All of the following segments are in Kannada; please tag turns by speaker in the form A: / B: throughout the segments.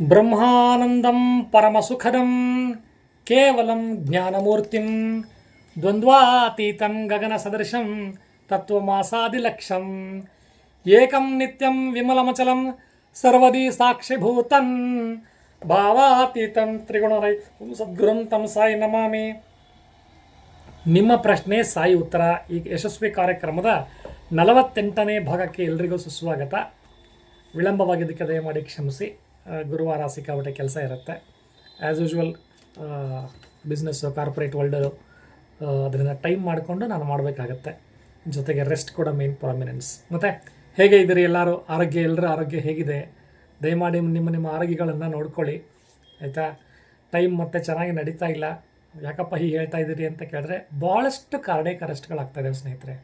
A: ಬ್ರಹ್ಮಾನಂದಂ ಪರಮಸುಖದಂ ಕೇವಲಂ ಜ್ಞಾನಮೂರ್ತಿಂ ದ್ವಂದ್ವಾತೀತಂ ಗಗನಸದೃಶಂ ತತ್ವಮಾಸಾದಿಲಕ್ಷಂ ಏಕಂ ನಿತ್ಯಂ ವಿಮಲಮಚಲಂ ಸರ್ವದಿ ಸಾಕ್ಷಿಭೂತಂ ಭಾವಾತೀತಂ ತ್ರಿಗುಣರಹಿತಂ ಸದ್ಗುರುಂ ತಂ ಸಾಯಿ ನಮಾಮಿ ನಿಮ್ಮ ಪ್ರಶ್ನೆ ಸಾಯಿ ಉತ್ತರ ಈ ಯಶಸ್ವಿ ಕಾರ್ಯಕ್ರಮದ ನಲವತ್ತೆಂಟನೇ ಭಾಗಕ್ಕೆ ಎಲ್ರಿಗೂ ಸುಸ್ವಾಗತ ವಿಳಂಬವಾಗಿದ್ದಕ್ಕೆ ದಯಮಾಡಿ ಕ್ಷಮಿಸಿ ಆ, ಗುರುವಾರ ಸಿಕ್ಕಾಪಟ್ಟೆ ಕೆಲಸ ಇರುತ್ತೆ. As usual business corporate world ಅದರಿಂದ ಟೈಮ್ ಮಾಡಿಕೊಂಡು ನಾನು ಮಾಡಬೇಕಾಗತ್ತೆ. ಜೊತೆಗೆ ರೆಸ್ಟ್ ಕೂಡ ಮೇನ್ ಪ್ರಾಮಿನೆನ್ಸ್ ಮತ್ತು ಹೇಗೆ ಇದ್ದೀರಿ ಎಲ್ಲರೂ? ಆರೋಗ್ಯ ಎಲ್ಲರ ಆರೋಗ್ಯ ಹೇಗಿದೆ? ದಯಮಾಡಿ ನಿಮ್ಮ ನಿಮ್ಮ ಆರೋಗ್ಯಗಳನ್ನು ನೋಡ್ಕೊಳ್ಳಿ. ಆಯಿತಾ? ಟೈಮ್ ಮತ್ತೆ ಚೆನ್ನಾಗಿ ನಡೀತಾ ಇಲ್ಲ. ಯಾಕಪ್ಪ ಹೀಗೆ ಹೇಳ್ತಾ ಇದ್ದೀರಿ ಅಂತ ಕೇಳಿದ್ರೆ ಭಾಳಷ್ಟು ಕಾರ್ಡೇಕ ಅರೆಸ್ಟ್ಗಳಾಗ್ತಾ ಇದ್ದಾವೆ ಸ್ನೇಹಿತರೆ.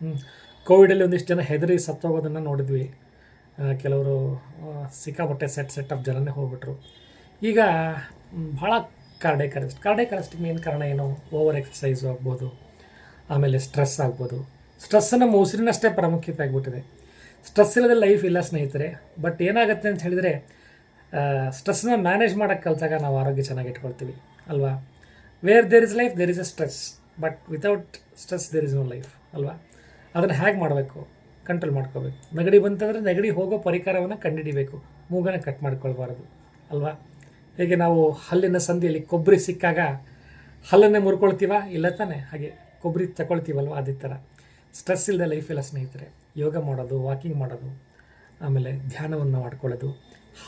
A: ಹ್ಞೂ ಕೋವಿಡಲ್ಲಿ ಒಂದಿಷ್ಟು ಜನ ಹೆದರಿ ಸತ್ತೋಗೋದನ್ನು ನೋಡಿದ್ವಿ. ಕೆಲವರು ಸಿಕ್ಕಾಪಟ್ಟೆ ಸೆಟ್ ಸೆಟ್ ಆಫ್ ಜನನೇ ಹೋಗ್ಬಿಟ್ರು. ಈಗ ಭಾಳ ಕಾರ್ಡಿಯಕ್ ಅರೆಸ್ಟ್ ಮೇನ್ ಕಾರಣ ಏನು? ಓವರ್ ಎಕ್ಸಸೈಸು ಆಗ್ಬೋದು, ಆಮೇಲೆ ಸ್ಟ್ರೆಸ್ ಆಗ್ಬೋದು. ಸ್ಟ್ರೆಸ್ಸನ್ನು ಉಸಿರಿನಷ್ಟೇ ಪ್ರಾಮುಖ್ಯತೆ ಆಗಿಬಿಟ್ಟಿದೆ. ಸ್ಟ್ರೆಸ್ ಇಲ್ಲದೆ ಲೈಫ್ ಇಲ್ಲ ಸ್ನೇಹಿತರೆ ಬಟ್ ಏನಾಗುತ್ತೆ ಅಂತ ಹೇಳಿದರೆ ಸ್ಟ್ರೆಸ್ನ ಮ್ಯಾನೇಜ್ ಮಾಡೋಕ್ಕೆ ಕಲಿತಾಗ ನಾವು ಆರೋಗ್ಯ ಚೆನ್ನಾಗಿ ಇಟ್ಕೊಳ್ತೀವಿ, ಅಲ್ವಾ? Where there is life there is a stress but without stress there is no life ಅಲ್ವಾ? ಅದನ್ನು ಹೇಗೆ ಮಾಡಬೇಕು? ಕಂಟ್ರೋಲ್ ಮಾಡ್ಕೋಬೇಕು. ನೆಗಡಿ ಬಂತಂದರೆ ನೆಗಡಿ ಹೋಗೋ ಪರಿಕರವನ್ನು ಕಂಡುಹಿಡಿಬೇಕು ಮೂಗನ ಕಟ್ ಮಾಡ್ಕೊಳ್ಬಾರ್ದು. ಅಲ್ವಾ? ಹೇಗೆ ನಾವು ಹಲ್ಲಿನ ಸಂದಿಯಲ್ಲಿ ಕೊಬ್ಬರಿ ಸಿಕ್ಕಾಗ ಹಲ್ಲನ್ನೇ ಮುರ್ಕೊಳ್ತೀವ? ಇಲ್ಲ ತಾನೆ? ಹಾಗೆ ಕೊಬ್ಬರಿ ತಗೊಳ್ತೀವಲ್ವ ಅದೇ ಥರ. ಸ್ಟ್ರೆಸ್ ಇಲ್ಲದೆ ಲೈಫ್ ಇಲ್ಲ ಸ್ನೇಹಿತರೆ, ಯೋಗ ಮಾಡೋದು ವಾಕಿಂಗ್ ಮಾಡೋದು, ಆಮೇಲೆ ಧ್ಯಾನವನ್ನು ಮಾಡ್ಕೊಳ್ಳೋದು,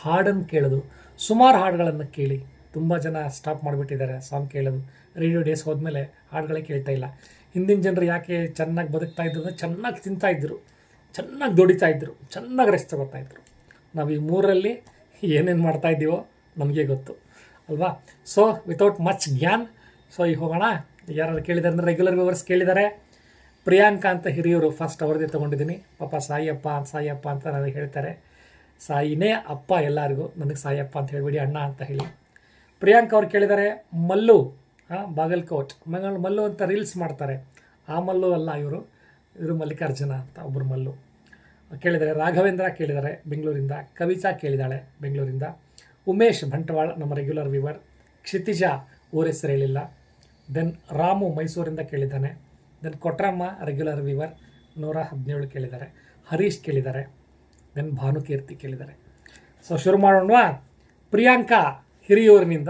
A: ಹಾಡನ್ನು ಕೇಳೋದು. ಸುಮಾರು ಹಾಡುಗಳನ್ನು ಕೇಳಿ ತುಂಬ ಜನ ಸ್ಟಾಪ್ ಮಾಡಿಬಿಟ್ಟಿದ್ದಾರೆ ಸಾಂಗ್ ಕೇಳೋದು. ರೇಡಿಯೋ ಡೇಸ್ ಹೋದ್ಮೇಲೆ ಹಾಡುಗಳೇ ಕೇಳ್ತಾ ಇಲ್ಲ. ಹಿಂದಿನ ಜನರು ಯಾಕೆ ಚೆನ್ನಾಗಿ ಬದುಕ್ತಾ ಇದ್ರು ಅಂದರೆ ಚೆನ್ನಾಗಿ ತಿಂತಾಯಿದ್ರು ಚೆನ್ನಾಗಿ ದುಡಿತಾ ಇದ್ದರು ಚೆನ್ನಾಗಿ ರೆಸ್ಟ್ ತಗೋತಾ ಇದ್ರು. ನಾವು ಈ ಮೂರಲ್ಲಿ ಏನೇನು ಮಾಡ್ತಾ ಇದ್ದೀವೋ ನಮಗೆ ಗೊತ್ತು, ಅಲ್ವಾ? ಸೊ ವಿತೌಟ್ ಮಚ್ ಜ್ಞಾನ್ ಸೊ ಈಗ ಹೋಗೋಣ. ಯಾರು ಕೇಳಿದ್ದಾರೆ ಅಂದರೆ ರೆಗ್ಯುಲರ್ ವ್ಯೂವರ್ಸ್ ಕೇಳಿದ್ದಾರೆ ಪ್ರಿಯಾಂಕಾ ಅಂತ ಹಿರಿಯರು ಫಸ್ಟ್ ಅವ್ರದ್ದೇ ತೊಗೊಂಡಿದ್ದೀನಿ. ಪಾಪ ಸಾಯಿಯಪ್ಪ ಸಾಯಪ್ಪ ಅಂತ ನನಗೆ ಹೇಳ್ತಾರೆ. ಸಾಯಿನೇ ಅಪ್ಪ ಎಲ್ಲರಿಗೂ, ನನಗೆ ಸಾಯಪ್ಪ ಅಂತ ಹೇಳಿಬಿಡಿ ಅಣ್ಣ ಅಂತ ಹೇಳಿ. ಪ್ರಿಯಾಂಕಾ ಅವ್ರು ಕೇಳಿದ್ದಾರೆ ಮಲ್ಲು, ಹಾಂ, ಬಾಗಲ್ಕೋಟ್ ಮಂಗಳ ಮಲ್ಲು ಅಂತ ರೀಲ್ಸ್ ಮಾಡ್ತಾರೆ. ಆ ಮಲ್ಲು ಅಲ್ಲ ಇವರು ಇವರು ಮಲ್ಲಿಕಾರ್ಜುನ ಅಂತ ಒಬ್ಬರು ಮಲ್ಲು. ಕೇಳಿದ್ದಾರೆ ರಾಘವೇಂದ್ರ ಕೇಳಿದ್ದಾರೆ ಬೆಂಗಳೂರಿಂದ ಕವಿತಾ ಕೇಳಿದಾಳೆ ಬೆಂಗಳೂರಿಂದ. ಉಮೇಶ್ ಬಂಟ್ವಾಳ್ ನಮ್ಮ ರೆಗ್ಯುಲರ್ ವಿವರ್ ಕ್ಷಿತಿಜ ಊರ ಹೆಸರು ಹೇಳಿಲ್ಲ. ದೆನ್ ರಾಮು ಮೈಸೂರಿಂದ ಕೇಳಿದ್ದಾನೆ. ದೆನ್ ಕೊಟ್ರಮ್ಮ ರೆಗ್ಯುಲರ್ ವಿವರ್ ನೂರ ಹದಿನೇಳು ಕೇಳಿದ್ದಾರೆ. ಹರೀಶ್ ಕೇಳಿದ್ದಾರೆ. ದೆನ್ ಭಾನುಕೀರ್ತಿ ಕೇಳಿದ್ದಾರೆ. ಸೊ ಶುರು ಮಾಡೋಣ ಪ್ರಿಯಾಂಕಾ ಹಿರಿಯೂರಿನಿಂದ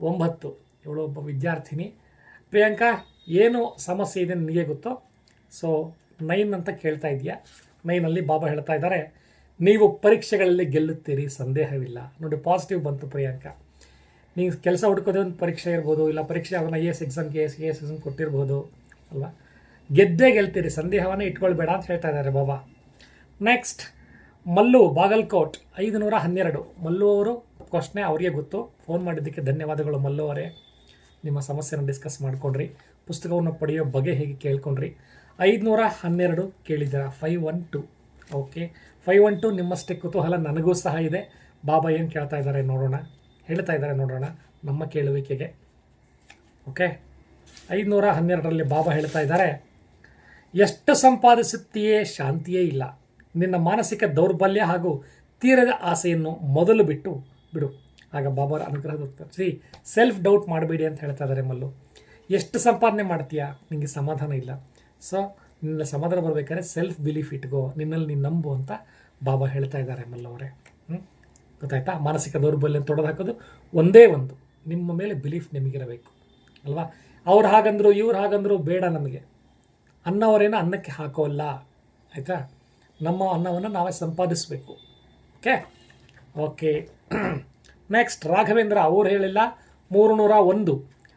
A: ಒಂಬತ್ತು. ಇವಳು ಒಬ್ಬ ವಿದ್ಯಾರ್ಥಿನಿ. ಪ್ರಿಯಾಂಕಾ, ಏನು ಸಮಸ್ಯೆ ಇದೆ ನಿನಗೆ ಗೊತ್ತೋ? ಸೊ ನೈನ್ ಅಂತ ಕೇಳ್ತಾ ಇದೆಯಾ? ನೈನಲ್ಲಿ ಬಾಬಾ ಹೇಳ್ತಾ ಇದ್ದಾರೆ, ನೀವು ಪರೀಕ್ಷೆಗಳಲ್ಲಿ ಗೆಲ್ಲುತ್ತೀರಿ, ಸಂದೇಹವಿಲ್ಲ. ನೋಡಿ ಪಾಸಿಟಿವ್ ಬಂತು ಪ್ರಿಯಾಂಕ. ನೀವು ಕೆಲಸ ಹುಡುಕೋದೇ ಒಂದು ಪರೀಕ್ಷೆ ಇರ್ಬೋದು, ಇಲ್ಲ ಪರೀಕ್ಷೆ ಅವನ್ನ ಎ ಎಸ್ ಎಕ್ಸಾಮ್ಗೆ ಎಸ್ ಎ ಎಸ್ ಎಕ್ಸಾಮ್ ಕೊಟ್ಟಿರ್ಬೋದು, ಅಲ್ವಾ? ಗೆದ್ದೇ ಗೆಲ್ತೀರಿ, ಸಂದೇಹವನ್ನೇ ಇಟ್ಕೊಳ್ಬೇಡ ಅಂತ ಹೇಳ್ತಾ ಇದ್ದಾರೆ ಬಾಬಾ. ನೆಕ್ಸ್ಟ್ ಮಲ್ಲು ಬಾಗಲ್ಕೋಟ್ ಐದು ನೂರ ಹನ್ನೆರಡು. ಮಲ್ಲು ಅವರು ಕ್ವಶ್ನೆ ಅವರಿಗೆ ಗೊತ್ತು. ಫೋನ್ ಮಾಡಿದ್ದಕ್ಕೆ ಧನ್ಯವಾದಗಳು ಮಲ್ಲು ಅವರೇ. ನಿಮ್ಮ ಸಮಸ್ಯೆನ ಡಿಸ್ಕಸ್ ಮಾಡ್ಕೊಂಡ್ರಿ. ಪುಸ್ತಕವನ್ನು ಪಡೆಯೋ ಬಗೆ ಹೇಗೆ ಕೇಳ್ಕೊಂಡ್ರಿ. ಐದುನೂರ ಹನ್ನೆರಡು ಕೇಳಿದ್ದೀರಾ? Five one two okay five one two ನಿಮ್ಮಷ್ಟೇ ಕುತೂಹಲ, ನನಗೂ ಸಹ ಇದೆ. ಬಾಬಾ ಏನು ಕೇಳ್ತಾ ಇದ್ದಾರೆ ನೋಡೋಣ. ಹೇಳ್ತಾ ಇದ್ದಾರೆ ನೋಡೋಣ ನಮ್ಮ ಕೇಳುವಿಕೆಗೆ. ಓಕೆ ಐದುನೂರ ಹನ್ನೆರಡರಲ್ಲಿ ಬಾಬಾ ಹೇಳ್ತಾ ಇದ್ದಾರೆ, ಎಷ್ಟು ಸಂಪಾದಿಸುತ್ತೀಯೇ ಶಾಂತಿಯೇ ಇಲ್ಲ. ನಿನ್ನ ಮಾನಸಿಕ ದೌರ್ಬಲ್ಯ ಹಾಗೂ ತೀರದ ಆಸೆಯನ್ನು ಮೊದಲು ಬಿಟ್ಟು ಬಿಡು. ಆಗ ಬಾಬಾರ ಅನುಗ್ರಹ ಶ್ರೀ ಸೆಲ್ಫ್ ಡೌಟ್ ಮಾಡಬೇಡಿ ಅಂತ ಹೇಳ್ತಾ ಇದ್ದಾರೆ ಮಲ್ಲು. ಎಷ್ಟು ಸಂಪಾದನೆ ಮಾಡ್ತೀಯಾ? ನಿಮಗೆ ಸಮಾಧಾನ ಇಲ್ಲ. ಸೊ ನಿನ್ನ ಸಮಾಧಾನ ಬರಬೇಕಾದ್ರೆ ಸೆಲ್ಫ್ ಬಿಲೀಫ್ ಇಟ್ಕೋ ನಿನ್ನಲ್ಲಿ ನೀನು ನಂಬು ಅಂತ ಬಾಬಾ ಹೇಳ್ತಾ ಇದ್ದಾರೆ ಮಲ್ಲವರೇ ಹ್ಞೂ ಗೊತ್ತಾಯ್ತಾ? ಮಾನಸಿಕ ದೌರ್ಬಲ್ಯ ತೊಡೆದು ಹಾಕೋದು ಒಂದೇ ಒಂದು. ನಿಮ್ಮ ಮೇಲೆ ಬಿಲೀಫ್ ನಿಮಗಿರಬೇಕು. ಅಲ್ವಾ? ಅವ್ರು ಹಾಗಂದ್ರು, ಇವ್ರು ಹಾಗಂದ್ರು ಬೇಡ ನಮಗೆ. ಅನ್ನವರೇನು ಅನ್ನಕ್ಕೆ ಹಾಕೋಲ್ಲ. ಆಯಿತಾ? ನಮ್ಮ ಅನ್ನವನ್ನು ನಾವೇ ಸಂಪಾದಿಸಬೇಕು. ಓಕೆ ಓಕೆ ನೆಕ್ಸ್ಟ್ ರಾಘವೇಂದ್ರ, ಅವ್ರು ಹೇಳಿಲ್ಲ ಮೂರು ನೂರ ಒಂದು.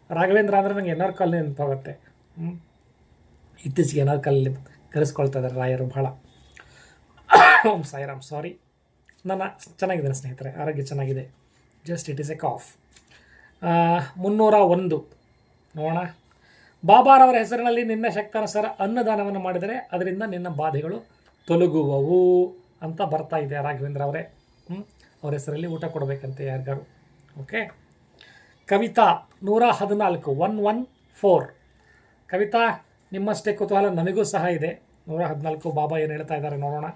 A: ರಾಘವೇಂದ್ರ ಅಂದರೆ ನನಗೆ ಎನ್ ಆರ್ ಕಾಲನಿ ನೆನಪಾಗುತ್ತೆ. ಹ್ಞೂ ಇತ್ತೀಚೆಗೆ ಕಾಲಲ್ಲಿ ಕರೆಸ್ಕೊಳ್ತಾ ಇದ್ದಾರೆ ರಾಯರು, ಬಹಳ. ಓಂ ಸಾಯಿರಾಮ್ ಸಾರಿ ನನ್ನ ಚೆನ್ನಾಗಿದ್ದೇನೆ ಸ್ನೇಹಿತರೆ, ಆರೋಗ್ಯ ಚೆನ್ನಾಗಿದೆ. Just it is a cough ಮುನ್ನೂರ ಒಂದು. ನೋಡೋಣ. ಬಾಬಾರವರ ಹೆಸರಿನಲ್ಲಿ ನಿನ್ನ ಶಕ್ತಾನುಸಾರ ಅನ್ನದಾನವನ್ನು ಮಾಡಿದರೆ ಅದರಿಂದ ನಿನ್ನ ಬಾಧೆಗಳು ತೊಲಗುವವು ಅಂತ ಬರ್ತಾ ಇದೆ ರಾಘವೇಂದ್ರ ಅವರ. ಅವ್ರ ಹೆಸರಲ್ಲಿ ಊಟ ಕೊಡಬೇಕಂತೆ ಯಾರಿಗಾರು ಓಕೆ ಕವಿತಾ, ನೂರ ಹದಿನಾಲ್ಕು ಒನ್ ಒನ್ ಫೋರ್ ಕವಿತಾ ನಿಮ್ಮಷ್ಟೇ ಕುತೂಹಲ ನಮಗೂ ಸಹ ಇದೆ. ನೂರ ಹದಿನಾಲ್ಕು ಬಾಬಾ ಏನು ಹೇಳ್ತಾ ಇದ್ದಾರೆ ನೋಡೋಣ.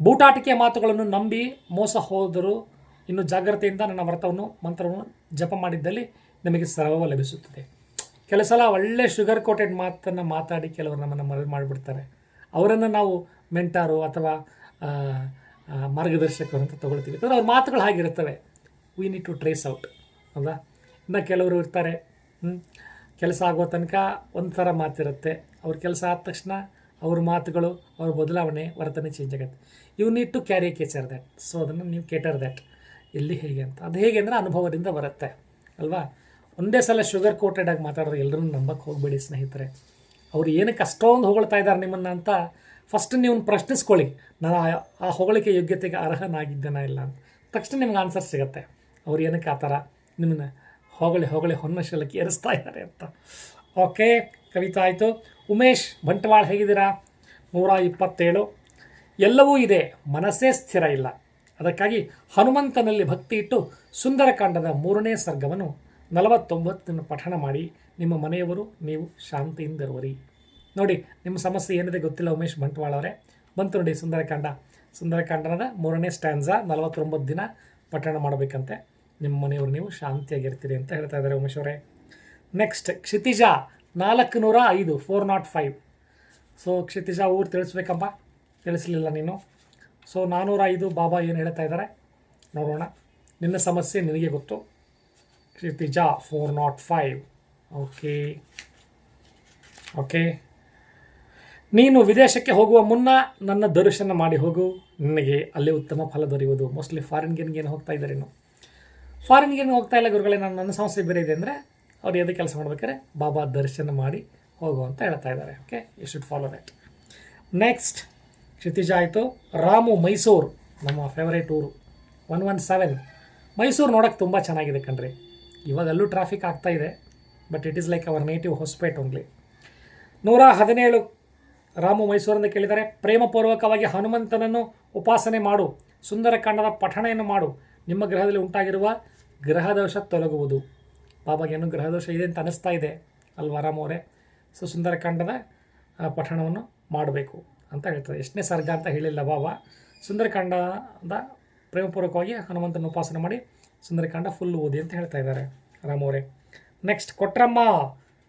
A: ಬೂಟಾಟಿಕೆ ಮಾತುಗಳನ್ನು ನಂಬಿ ಮೋಸ ಹೋದರು ಇನ್ನು ಜಾಗ್ರತೆಯಿಂದ ನನ್ನ ವ್ರತವನ್ನು, ಮಂತ್ರವನ್ನು ಜಪ ಮಾಡಿದ್ದಲ್ಲಿ ನಿಮಗೆ ಸರ್ವ ಲಭಿಸುತ್ತದೆ. ಕೆಲವು ಸಲ ಒಳ್ಳೆ ಶುಗರ್ ಕೋಟೆಡ್ ಮಾತನ್ನು ಮಾತಾಡಿ ಕೆಲವರು ನಮ್ಮನ್ನು ಮರಳು ಮಾಡಿಬಿಡ್ತಾರೆ. ಅವರನ್ನು ನಾವು ಮೆಂಟಾರು ಅಥವಾ ಮಾರ್ಗದರ್ಶಕರು ಅಂತ ತೊಗೊಳ್ತೀವಿ. ಅಂದರೆ ಅವ್ರ ಮಾತುಗಳು ಹಾಗಿರ್ತವೆ we need to trace out ಹೌದಾ? ಇನ್ನು ಕೆಲವರು ಇರ್ತಾರೆ? ಕೆಲಸ ಆಗೋ ತನಕ ಒಂಥರ ಮಾತಿರುತ್ತೆ. ಅವ್ರ ಕೆಲಸ ಆದ ತಕ್ಷಣ ಅವ್ರ ಮಾತುಗಳು, ಅವ್ರ ಬದಲಾವಣೆ, ವರ್ತನೆ ಚೇಂಜ್ ಆಗುತ್ತೆ. You need to carry cater that so ಅದನ್ನು ನೀವು ಕೇಟರ್ ದ್ಯಾಟ್ ಎಲ್ಲಿ ಹೇಗೆ ಅಂತ. ಅದು ಹೇಗೆ ಅಂದರೆ ಅನುಭವದಿಂದ ಬರುತ್ತೆ. ಅಲ್ವಾ? ಒಂದೇ ಸಲ ಶುಗರ್ ಕೋಟೆಡ್ ಆಗಿ ಮಾತಾಡಿದ್ರೆ ಎಲ್ಲರೂ ನಂಬಕ್ಕೆ ಹೋಗಬೇಡಿ ಸ್ನೇಹಿತರೆ. ಅವ್ರು ಏನಕ್ಕೆ ಅಷ್ಟೊಂದು ಹೊಗಳ್ತಾ ಇದ್ದಾರೆ ನಿಮ್ಮನ್ನು ಅಂತ ಫಸ್ಟ್ ನೀವು ಪ್ರಶ್ನಿಸ್ಕೊಳ್ಳಿ. ನಾನು ಆ ಹೊಗಳಿಕೆ ಯೋಗ್ಯತೆಗೆ ಅರ್ಹನಾಗಿದ್ದೇನಾ ಇಲ್ಲ ಅಂತ. ತಕ್ಷಣ ನಿಮ್ಗೆ ಆನ್ಸರ್ ಸಿಗುತ್ತೆ. ಅವ್ರು ಏನಕ್ಕೆ ಆ ಥರ? ನಿಮ್ಮನ್ನ ಹೊಗಳಿ ಹೊಗಳಿ ಹೊನ್ನ ಶಲಕ್ಕೆ ಏರಿಸ್ತಾ ಇದ್ದಾರೆ ಅಂತ. ಓಕೆ, ಕವಿತಾ ಆಯಿತು. ಉಮೇಶ್, ಬಂಟ್ವಾಳ ಹೇಗಿದ್ದೀರಾ? ನೂರ ಇಪ್ಪತ್ತೇಳು. ಎಲ್ಲವೂ ಇದೆ, ಮನಸ್ಸೇ ಸ್ಥಿರ ಇಲ್ಲ. ಅದಕ್ಕಾಗಿ ಹನುಮಂತನಲ್ಲಿ ಭಕ್ತಿ ಇಟ್ಟು ಸುಂದರಕಾಂಡದ ಮೂರನೇ ಸರ್ಗವನ್ನು ನಲವತ್ತೊಂಬತ್ತನ್ನು ಪಠಣ ಮಾಡಿ. ನಿಮ್ಮ ಮನೆಯವರು, ನೀವು ಶಾಂತಿಯಿಂದಿರುವರಿ. ನೋಡಿ, ನಿಮ್ಮ ಸಮಸ್ಯೆ ಏನಿದೆ ಗೊತ್ತಿಲ್ಲ ಉಮೇಶ್ ಬಂಟ್ವಾಳ ಅವರೇ. ಬಂತು ನೋಡಿ ಸುಂದರಕಾಂಡ. ಸುಂದರಕಾಂಡದ ಮೂರನೇ ಸ್ಟ್ಯಾನ್ಸಾ ನಲವತ್ತೊಂಬತ್ತು ದಿನ ಪಠಣ ಮಾಡಬೇಕಂತೆ. ನಿಮ್ಮ ಮನೆಯವರು ನೀವು ಶಾಂತಿಯಾಗಿರ್ತೀರಿ ಅಂತ ಹೇಳ್ತಾ ಇದ್ದಾರೆ ಉಮೇಶ್ ಅವರೇ. ನೆಕ್ಸ್ಟ್ ಕ್ಷಿತಿಜ ನಾಲ್ಕು ನೂರ ಐದು four nought five so Kshitija, ಊರು ತಿಳಿಸ್ಬೇಕಪ್ಪ ತಿಳಿಸ್ಲಿಲ್ಲ ನೀನು. ಸೊ ನಾನ್ನೂರ ಐದು, ಬಾಬಾ ಏನು ಹೇಳ್ತಾ ಇದ್ದಾರೆ? ನೋಡೋಣ. ನಿನ್ನ ಸಮಸ್ಯೆ ನಿನಗೆ ಗೊತ್ತು. Kshitija four nought five okay okay ನೀನು ವಿದೇಶಕ್ಕೆ ಹೋಗುವ ಮುನ್ನ ನನ್ನ ದರ್ಶನ ಮಾಡಿ ಹೋಗು. ನಿನಗೆ ಅಲ್ಲಿ ಉತ್ತಮ ಫಲ ದೊರೆಯುವುದು. ಮೋಸ್ಟ್ಲಿ ಫಾರಿನ್ಗೆ ಏನು ಹೋಗ್ತಾ ಇದ್ದಾರೆ ಇನ್ನು ಫಾರಿನ್ ಏನು ಹೋಗ್ತಾ ಇಲ್ಲ ಗುರುಗಳೇ ನಾನು ನನ್ನ ಸಮಸ್ಯೆ ಬೇರೆ ಇದೆ ಅಂದರೆ ಅವ್ರು ಎದು ಕೆಲಸ ಮಾಡ್ಬೇಕಾದ್ರೆ ಬಾಬಾ ದರ್ಶನ ಮಾಡಿ ಹೋಗು ಅಂತ ಹೇಳ್ತಾ ಇದ್ದಾರೆ. Okay you should follow that next Kshitija ಆಯಿತು. ರಾಮು ಮೈಸೂರು, ನಮ್ಮ ಫೇವರೇಟ್ ಊರು. ಒನ್ ಒನ್ ಸೆವೆನ್ ಮೈಸೂರು ನೋಡೋಕ್ಕೆ ತುಂಬ ಚೆನ್ನಾಗಿದೆ ಕಣ್ರಿ. ಇವಾಗ ಅಲ್ಲೂ ಟ್ರಾಫಿಕ್ ಆಗ್ತಾ ಇದೆ but it is like our native Hospet only ನೂರ ಹದಿನೇಳು. ರಾಮು ಮೈಸೂರಿಂದ ಕೇಳಿದರೆ ಪ್ರೇಮಪೂರ್ವಕವಾಗಿ ಹನುಮಂತನನ್ನು ಉಪಾಸನೆ ಮಾಡು, ಸುಂದರಕಾಂಡದ ಪಠಣೆಯನ್ನು ಮಾಡು. ನಿಮ್ಮ ಗ್ರಹದಲ್ಲಿ ಉಂಟಾಗಿರುವ ಗ್ರಹದೋಷ ತೊಲಗುವುದು. ಬಾಬಾಗೇನು ಗ್ರಹದೋಷ ಇದೆ ಅಂತ ಅನಿಸ್ತಾ ಇದೆ ಅಲ್ವಾ ರಾಮ್ ಅವರೇ? ಸೊ, ಸುಂದರಕಾಂಡದ ಪಠಣವನ್ನು ಮಾಡಬೇಕು ಅಂತ ಹೇಳ್ತಾರೆ. ಎಷ್ಟನೇ ಸರ್ಗ ಅಂತ ಹೇಳಿಲ್ಲ ಬಾಬಾ. ಸುಂದರಕಾಂಡದ ಪ್ರೇಮಪೂರ್ವಕವಾಗಿ ಹನುಮಂತನ ಉಪಾಸನೆ ಮಾಡಿ ಸುಂದರಕಾಂಡ ಫುಲ್ ಓದಿ ಅಂತ ಹೇಳ್ತಾ ಇದ್ದಾರೆ ರಾಮ್ ಅವರೇ. ನೆಕ್ಸ್ಟ್ ಕೊಟ್ರಮ್ಮ,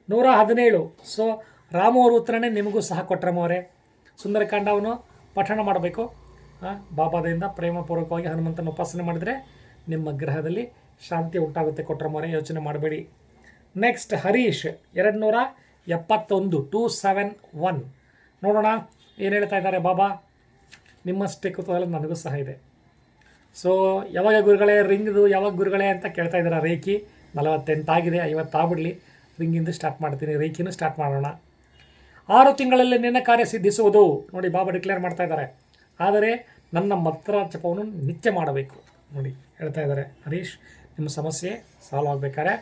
A: ನೂರ ಹದಿನೇಳು. ಸೊ, ರಾಮು ಅವ್ರ ಉತ್ತರನೇ ನಿಮಗೂ ಸಹ ಕೊಟ್ರಮ್ಮ ಅವರೇ. ಸುಂದರಕಾಂಡವನ್ನು ಪಠಣ ಮಾಡಬೇಕು. ಬಾಬಾದಿಂದ ಪ್ರೇಮಪೂರ್ವಕವಾಗಿ ಹನುಮಂತನ ಉಪಾಸನೆ ಮಾಡಿದರೆ ನಿಮ್ಮ ಗ್ರಹದಲ್ಲಿ ಶಾಂತಿ ಉಂಟಾಗುತ್ತೆ ಕೊಟ್ರಮೋರೆ, ಯೋಚನೆ ಮಾಡಬೇಡಿ. ನೆಕ್ಸ್ಟ್ ಹರೀಶ್ ಎರಡು ನೂರ ಎಪ್ಪತ್ತೊಂದು ಟೂ ಸೆವೆನ್ ಒನ್ ನೋಡೋಣ, ಏನು ಹೇಳ್ತಾ ಇದ್ದಾರೆ ಬಾಬಾ? ನಿಮ್ಮಷ್ಟೇ ಕುತೂಹಲ ನನಗೂ ಸಹ ಇದೆ. ಸೊ ಯಾವಾಗ ಗುರುಗಳೇ ರಿಂಗ್ದು ಯಾವಾಗ ಗುರುಗಳೇ ಅಂತ ಕೇಳ್ತಾ ಇದ್ದಾರೆ ರೇಖಿ? ನಲವತ್ತೆಂಟಾಗಿದೆ ಐವತ್ತು ಆಗ್ಬಿಡ್ಲಿ. ರಿಂಗಿಂದ ಸ್ಟಾರ್ಟ್ ಮಾಡ್ತೀನಿ, ರೇಖಿನೂ ಸ್ಟಾರ್ಟ್ ಮಾಡೋಣ. ಆರು ತಿಂಗಳಲ್ಲಿ ನಿನ್ನ ಕಾರ್ಯ ಸಿದ್ಧಿಸುವುದು. ನೋಡಿ, ಬಾಬಾ ಡಿಕ್ಲೇರ್ ಮಾಡ್ತಾ ಇದ್ದಾರೆ. ಆದರೆ ನನ್ನ ಮಂತ್ರ ಜಪವನ್ನು ನಿತ್ಯ ಮಾಡಬೇಕು. ನೋಡಿ, ಹೇಳ್ತಾ ಇದ್ದಾರೆ ಹರೀಶ್, ನಿಮ್ಮ ಸಮಸ್ಯೆ ಸಾಲ್ವ್ ಆಗಬೇಕಾದ್ರೆ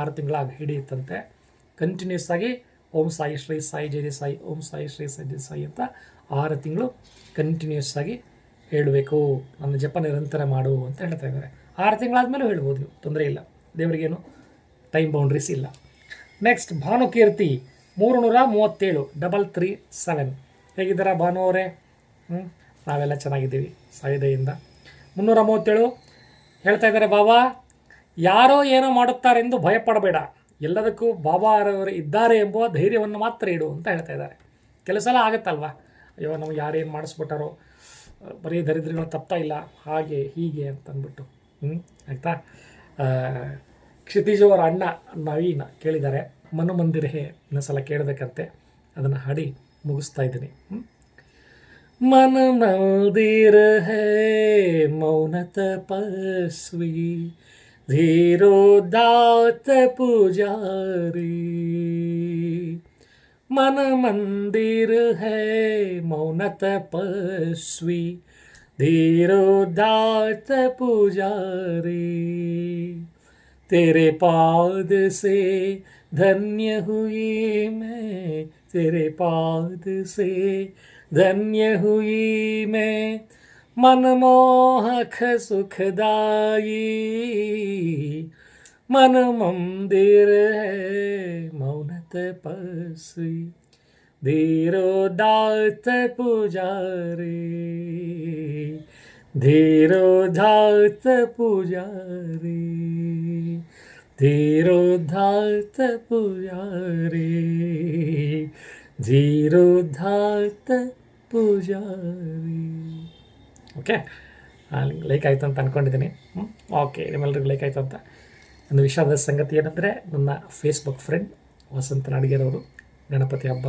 A: ಆರು ತಿಂಗಳಾಗಿ ಹಿಡಿಯುತ್ತಂತೆ. ಕಂಟಿನ್ಯೂಸ್ ಆಗಿ ಓಂ ಸಾಯಿ ಶ್ರೀ ಸಾಯಿ ಜಯ ಸಾಯಿ, ಓಂ ಸಾಯಿ ಶ್ರೀ ಸಾಯಿ ಜಯ ಸಾಯಿ ಅಂತ ಆರು ತಿಂಗಳು ಕಂಟಿನ್ಯೂಸ್ ಆಗಿ ಹೇಳಬೇಕು. ನನ್ನ ಜಪ ನಿರಂತರ ಮಾಡು ಅಂತ ಹೇಳ್ತಾ ಇದ್ದಾರೆ. ಆರು ತಿಂಗಳಾದಮೇಲೂ ಹೇಳ್ಬೋದು ನೀವು, ತೊಂದರೆ ಇಲ್ಲ. ದೇವರಿಗೇನು ಟೈಮ್ ಬೌಂಡ್ರೀಸ್ ಇಲ್ಲ. ನೆಕ್ಸ್ಟ್ ಭಾನುಕೀರ್ತಿ ಮೂರು ನೂರ ಮೂವತ್ತೇಳು ಡಬಲ್ ತ್ರೀ ಸೆವೆನ್ ಹೇಗಿದ್ದಾರೆ ಭಾನು ಅವರೇ? ಹ್ಞೂ ನಾವೆಲ್ಲ ಚೆನ್ನಾಗಿದ್ದೀವಿ ಸಾಯುದೆಯಿಂದ. ಮುನ್ನೂರ ಮೂವತ್ತೇಳು. ಹೇಳ್ತಾ ಇದ್ದಾರೆ, ಬಾಬಾ, ಯಾರೋ ಏನೋ ಮಾಡುತ್ತಾರೆಂದು ಭಯಪಡಬೇಡ. ಎಲ್ಲದಕ್ಕೂ ಬಾಬಾ ಅವರವರು ಇದ್ದಾರೆ ಎಂಬುವ ಧೈರ್ಯವನ್ನು ಮಾತ್ರ ಇಡು, ಅಂತ ಹೇಳ್ತಾ ಇದ್ದಾರೆ. ಕೆಲವು ಸಲ ಆಗುತ್ತಲ್ವಾ? ಅಯ್ಯೋ ನಾವು ಯಾರೇನು ಮಾಡಿಸ್ಬಿಟ್ಟಾರೋ. ಬರೀ ದರಿದ್ರಗಳು ತಪ್ತಾ ಇಲ್ಲ. ಹಾಗೆ, ಹೀಗೆ ಅಂತಂದ್ಬಿಟ್ಟು. ಹ್ಞೂ ಆಯಿತಾ? ಕ್ಷಿತಿಜ್ ಅವರ ಅಣ್ಣ ನವೀನ ಕೇಳಿದ್ದಾರೆ, ಮನು ಮಂದಿರ ಹೇ ಇನ್ನೊಂದ್ಸಲ ಕೇಳಬೇಕಂತೆ. ಅದನ್ನು ಹಾಡಿ ಮುಗಿಸ್ತಾ ಇದ್ದೀನಿ. ಹ್ಮ್? मन मंदिर है मौन तपस्वी धीरो दात पुजारी। मन मंदिर है मौन तपस्वी धीरो दात पुजारी। तेरे पाद से धन्य हुई मैं, तेरे पाद से धन्य हुई मैं मनमोहक सुखदाई। मन मंदिर है मौन तपस्वी धीरो दात पुजारी। धीरोधात पुजारी। धीरोधात पुजारी। ಧೀರೋಧಾತ ಪೂಜಾರಿ ಓಕೆ ಲೈಕ್ ಆಯಿತು ಅಂತ ಅಂದ್ಕೊಂಡಿದ್ದೀನಿ ಓಕೆ ನಿಮ್ಮೆಲ್ಲರಿಗೂ ಲೈಕ್ ಆಯಿತು ಅಂತ. ಒಂದು ವಿಷಾದ ಸಂಗತಿ ಏನಂದರೆ, ನನ್ನ ಫೇಸ್ಬುಕ್ ಫ್ರೆಂಡ್ ವಸಂತ ನಾಡಿಗೇರವರು ಗಣಪತಿ ಹಬ್ಬ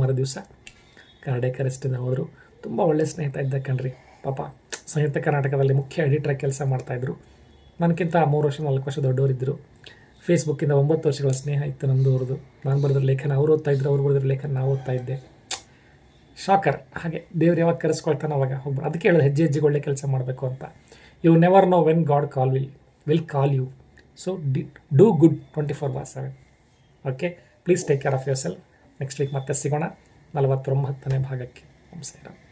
A: ಮರುದಿವಸ ಕರಡೆ ಕರೆಸ್ಟಿಂದ ಹೋದರು. ತುಂಬ ಒಳ್ಳೆಯ ಸ್ನೇಹಿತ ಇದ್ದ ಕಣ್ರಿ. ಪಾಪ, ಸಂಯುಕ್ತ ಕರ್ನಾಟಕದಲ್ಲಿ ಮುಖ್ಯ ಎಡಿಟ್ರಾಗಿ ಕೆಲಸ ಮಾಡ್ತಾಯಿದ್ರು ನನಗಿಂತ ಮೂರು ವರ್ಷ, ನಾಲ್ಕು ವರ್ಷ ದೊಡ್ಡವರಿದ್ದರು ಫೇಸ್ಬುಕ್ಕಿಂದ ಒಂಬತ್ತು ವರ್ಷಗಳ ಸ್ನೇಹ ಇತ್ತು ನಮ್ಮದು ಅವ್ರದ್ದು. ನಾನು ಬರೆದ್ರ ಲೇಖನ ಅವ್ರು ಓದ್ತಾ ಇದ್ರು, ಅವ್ರು ಬರೆದ್ರ ಲೇಖನ ನಾವು ಓದ್ತಾ ಇದ್ದೆ. ಶಾಕರ್ ಹಾಗೆ ದೇವ್ರು ಯಾವಾಗ ಕರೆಸ್ಕೊಳ್ತಾನೆ ಅವಾಗ ಹೋಗ್ಬ ಅದಕ್ಕೆ ಹೇಳೋದು ಹೆಜ್ಜೆ ಹೆಜ್ಜೆಗೆ ಒಳ್ಳೆ ಕೆಲಸ ಮಾಡಬೇಕು ಅಂತ. You never know when God call will will call you so D do good twenty four bar seven okay please take care of yourself next week ಮತ್ತೆ ಸಿಗೋಣ. ನಲವತ್ತೊಂಬತ್ತನೇ ಭಾಗಕ್ಕೆ. ನಮಸ್ಕಾರ.